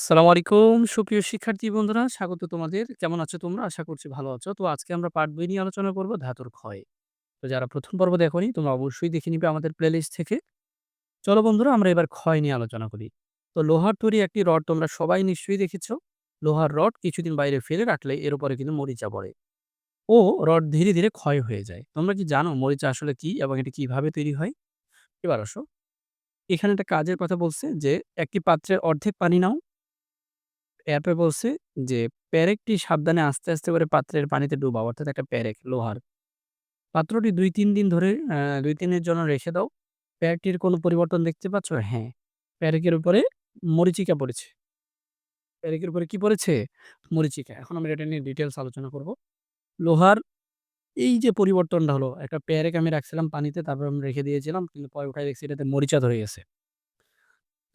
সালামু আলাইকুম সুপ্রিয় শিক্ষার্থী বন্ধুরা, স্বাগত তোমাদের। কেমন আছো তোমরা? আশা করছি ভালো আছো। তো আজকে আমরা পার্ট বই নিয়ে আলোচনা করব ধাতুর ক্ষয়। তো যারা প্রথম পর্ব দেখোনি তোমরা অবশ্যই দেখে নিবে আমাদের প্লেলিস্ট থেকে। চলো বন্ধুরা আমরা এবার ক্ষয় নিয়ে আলোচনা করি। তো লোহার তৈরি একটি রড তোমরা সবাই নিশ্চয়ই দেখেছ। লোহার রড কিছুদিন বাইরে ফেলে রাখলে এর উপরে কিন্তু মরিচা পড়ে ও রড ধীরে, ধীরে ক্ষয় হয়ে যায়। তোমরা কি জানো মরিচা আসলে কি এবং এটি কীভাবে তৈরি হয়? এবার আসো। এখানে একটা কাজের কথা বলছে যে একটি পাত্রের অর্ধেক পানি নাও এরপর বলছে যে প্যারেকটি সাবধানে আস্তে, আস্তে করে পাত্রের পানিতে ডুবাও। অর্থাৎ একটা প্যারেক লোহার। পাত্রটি ২-৩ দিন ধরে অ্যা ২-৩ জন্য রেখে দাও। পেরেকটির কোনো পরিবর্তন দেখতে পাচ্ছ? হ্যাঁ। পেরেকের উপরে মরিচিকা পড়েছে। পেরেকের উপরে কি পড়েছে? মরিচিকা এখন আমরা এটা নিয়ে ডিটেলস আলোচনা করব। লোহার এই যে পরিবর্তনটা হলো, একটা প্যারেক আমি রাখছিলাম পানিতে তারপর আমি রেখে দিয়েছিলাম। কিন্তু পরে উঠায় দেখছি এটাতে মরিচা ধরে গেছে।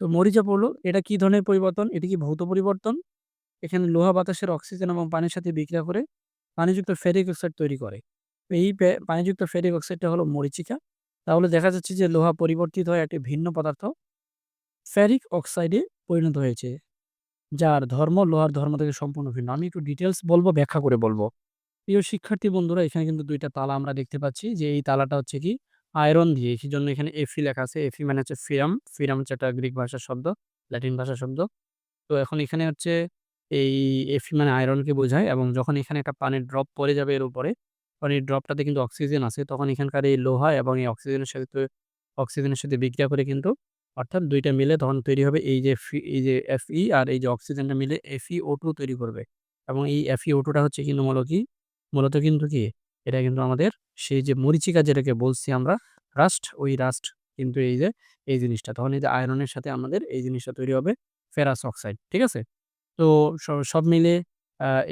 তো মরিচা পড়ল। এটা কি ধরনের পরিবর্তন? এটি কি ভৌত পরিবর্তন? এখানে লোহা বাতাসের অক্সিজেন এবং পানির সাথে বিক্রিয়া করে পানিযুক্ত ফেরিক অক্সাইড তৈরি করে। এই পানিযুক্ত ফেরিক অক্সাইডটা হলো মরিচিকা তাহলে দেখা যাচ্ছে যে লোহা পরিবর্তিত হয়ে একটি ভিন্ন পদার্থ ফেরিক অক্সাইডে পরিণত হয়েছে। যার ধর্ম লোহার ধর্ম থেকে সম্পূর্ণ ভিন্ন। আমি একটু ডিটেলস বলব, ব্যাখ্যা করে বলব প্রিয় শিক্ষার্থী বন্ধুরা, এখানে কিন্তু দুইটা তালা আমরা দেখতে পাচ্ছি যে এই তালাটা হচ্ছে কি আয়রন দিয়ে। সেই জন্য এখানে Fe লেখা আছে। Fe মানে হচ্ছে ফিরাম। ফিরাম হচ্ছে একটা গ্রিক ভাষার শব্দ, ল্যাটিন ভাষার শব্দ। তো এখন এখানে হচ্ছে এই Fe মানে আয়রনকে বোঝায় এবং যখন এখানে একটা পানির ড্রপ পড়ে যাবে এর উপরে, পানির ড্রপটাতে কিন্তু অক্সিজেন আছে। তখন এখানকার এই লোহা এবং এই অক্সিজেনের সাথে অক্সিজেনের সাথে বিক্রিয়া করে কিন্তু অর্থাৎ দুইটা মিলে তখন তৈরি হবে এই যে এই যে Fe আর এই যে অক্সিজেনটা মিলে FeO2 তৈরি করবে। এবং এই FeO2 টা হচ্ছে কিন্তু মূল কি মূলত কিন্তু কি এটা কিন্তু আমাদের সেই যে মরিচিকা যেটাকে বলছি আমরা রাস্ট, ওই রাস্ট কিন্তু এই যে এই জিনিসটা। তখন এই যে আয়রনের সাথে আমাদের এই জিনিসটা তৈরি হবে ফেরাস অক্সাইড। ঠিক আছে? তো সব মিলে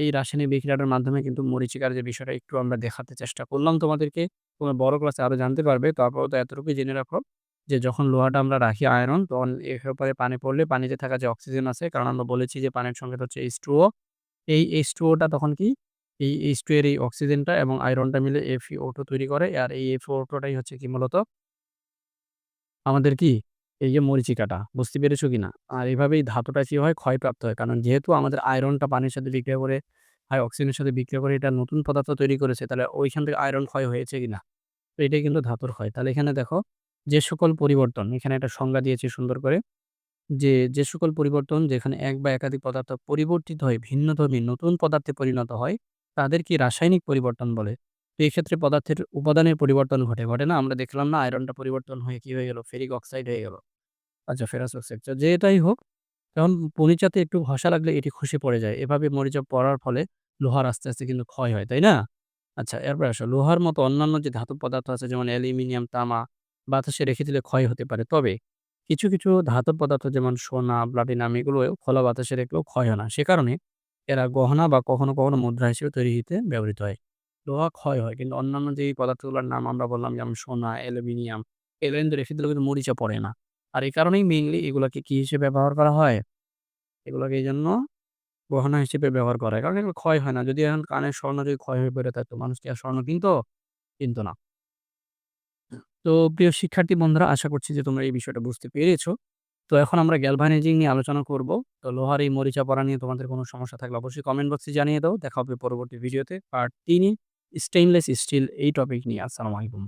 এই রাসায়নিক বিক্রিয়াটার মাধ্যমে কিন্তু মরিচিকার যে বিষয়টা একটু আমরা দেখাতে চেষ্টা করলাম তোমাদেরকে। তোমরা বড় ক্লাসে আরও জানতে পারবে। তো আপাতত এতটুকুই জেনে রাখো যে যখন লোহাটা আমরা রাখি আয়রন তখন এর উপরে পানি পড়লে পানিতে থাকা যে অক্সিজেন আছে কারণ আমরা বলেছি যে পানির সংকেত হচ্ছে H2O এই H2O টা তখন কি এই H2 এর এই অক্সিজেনটা এবং আয়রনটা মিলে এফ ওটো তৈরি করে। আর এই FeO2 ওটোটাই হচ্ছে কি মূলত আমাদের কি এই যে মরীচিকাটা বুঝতে পেরেছ কি না আর এভাবেই ধাতুটা কি হয় ক্ষয়প্রাপ্ত হয়। কারণ যেহেতু আমাদের আয়রনটা পানির সাথে বিক্রিয়া করে আর অক্সিজেনের সাথে বিক্রিয়া করে এটা নতুন পদার্থ তৈরি করেছে তাহলে ওইখান থেকে আয়রন ক্ষয় হয়েছে কিনা? তো এটাই কিন্তু ধাতুর ক্ষয়। তাহলে এখানে দেখো যে সকল পরিবর্তন এখানে একটা সংজ্ঞা দিয়েছি সুন্দর করে। যে, যে সকল পরিবর্তন যেখানে এক বা একাধিক পদার্থ পরিবর্তিত হয়ে ভিন্নধর্মী নতুন পদার্থে পরিণত হয় তাদের কি রাসায়নিক পরিবর্তন বলে। তো এই ক্ষেত্রে পদার্থের উপাদানের পরিবর্তন ঘটে, ঘটে না? আমরা দেখলাম না আয়রনটা পরিবর্তন হয়ে কি হয়ে গেল? ফেরিক অক্সাইড হয়ে গেল। আচ্ছা ফেরাস অক্সাইড। যেটাই হোক কারণ মরিচাতে একটু ঘষা লাগলে এটি খসে পড়ে যায়। এভাবে মরিচা পড়ার ফলে লোহার আস্তে, আস্তে কিন্তু ক্ষয় হয়, তাই না? আচ্ছা এরপরে আসো লোহার মতো অন্যান্য যে ধাতব পদার্থ আছে যেমন অ্যালুমিনিয়াম, তামা বাতাসে রেখে দিলে ক্ষয় হতে পারে। তবে কিছু, কিছু ধাতব পদার্থ যেমন সোনা, প্লাটিনাম এগুলো খোলা বাতাসে রাখলেও ক্ষয় হয় না। সে কারণে এরা গহনা বা কখনো, কখনো মুদ্রা হিসেবে তৈরিতে ব্যবহৃত হয়। লোহা ক্ষয় হয় কিন্তু অন্যান্য যে পদার্থগুলোর নাম আমরা বললাম যেমন সোনা, অ্যালুমিনিয়াম এগুলো কিন্তু দিলেও কিন্তু মরিচা পড়ে না। আর এই কারণেই মেইনলি এগুলাকে কি হিসেবে ব্যবহার করা হয়? এগুলোকে এই জন্য গহনা হিসেবে ব্যবহার করা হয়। কারণ এগুলো ক্ষয় হয় না। যদি এখন কানের স্বর্ণ যদি ক্ষয় হয়ে পড়ে থাকতো মানুষ কি আর স্বর্ণ কিনতো? কিনতো না। তো প্রিয় শিক্ষার্থী বন্ধুরা আশা করছি যে তোমরা এই বিষয়টা বুঝতে পেরেছ। তো এখন আমরা গ্যালভানাইজিং নিয়ে আলোচনা করব। তো লোহার এই মরিচা পড়া নিয়ে তোমাদের কোনো সমস্যা থাকলে অবশ্যই কমেন্ট বক্সে জানিয়ে দাও। দেখা হবে পরবর্তী ভিডিওতে পার্ট ৩ এ স্টেইনলেস স্টিল এই টপিক নিয়ে। আসসালামু আলাইকুম।